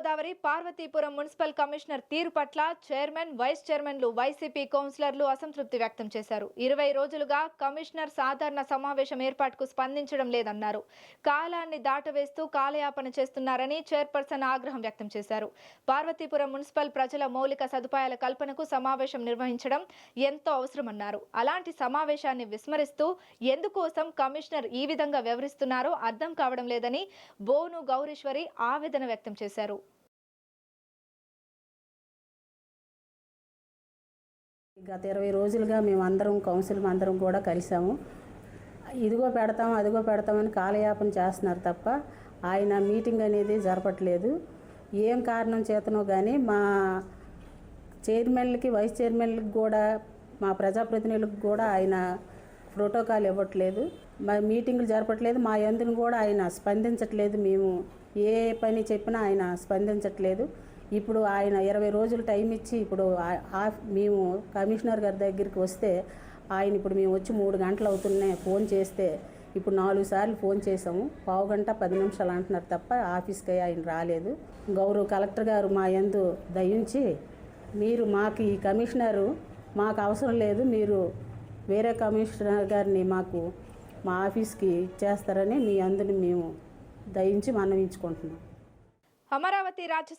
Godavari Parvathipuram municipal commissioner తీరు పట్ల chairman vice చైర్మన్లు వైసీపీ కౌన్సిలర్లు అసంతృప్తి వ్యక్తం చేశారు. ఇరవై రోజులుగా కమిషనర్ సాధారణ సమావేశం ఏర్పాటుకు స్పందించడం లేదన్నారు. కాలాన్ని దాటవేస్తూ కాలయాపన చేస్తున్నారని చైర్పర్సన్ ఆగ్రహం వ్యక్తం చేశారు. పార్వతీపురం మున్సిపల్ ప్రజల మౌలిక సదుపాయాల కల్పనకు సమావేశం నిర్వహించడం ఎంతో అవసరమన్నారు. అలాంటి సమావేశాన్ని విస్మరిస్తూ ఎందుకోసం కమిషనర్ ఈ విధంగా వ్యవహరిస్తున్నారో అర్థం కావడం లేదని బోను గౌరీశ్వరి ఆవేదన వ్యక్తం చేశారు. గత ఇరవై రోజులుగా మేము అందరం కౌన్సిల్ అందరం కూడా కలిసాము. ఇదిగో పెడతాం అదిగో పెడతామని కాలయాపన చేస్తున్నారు తప్ప ఆయన మీటింగ్ అనేది జరపట్లేదు. ఏం కారణం చేతనో కానీ మా చైర్మన్లకి వైస్ చైర్మన్లకి కూడా మా ప్రజాప్రతినిధులకు కూడా ఆయన ప్రోటోకాల్ ఇవ్వట్లేదు. మా మీటింగులు జరపట్లేదు. మా ఎందును కూడా ఆయన స్పందించట్లేదు. మేము ఏ పని చెప్పినా ఆయన స్పందించట్లేదు. ఇప్పుడు ఆయన ఇరవై రోజులు టైం ఇచ్చి ఇప్పుడు ఆ- మేము కమిషనర్ గారి దగ్గరికి వస్తే ఆయన ఇప్పుడు మేము వచ్చి మూడు గంటలు అవుతున్నాయి ఫోన్ చేస్తే ఇప్పుడు నాలుగు సార్లు ఫోన్ చేసాము పావు గంట పది నిమిషాలు అంటున్నారు తప్ప ఆఫీస్కి ఆయన రాలేదు. గౌరవ కలెక్టర్ గారు మా యందు దయించి మీరు మాకు ఈ కమిషనరు మాకు అవసరం లేదు మీరు వేరే కమిషనర్ గారిని మాకు మా ఆఫీస్కి ఇచ్చేస్తారని మీ అందుని మేము దయించి మనవించుకుంటున్నాం అమరావతి రాజ్యసభ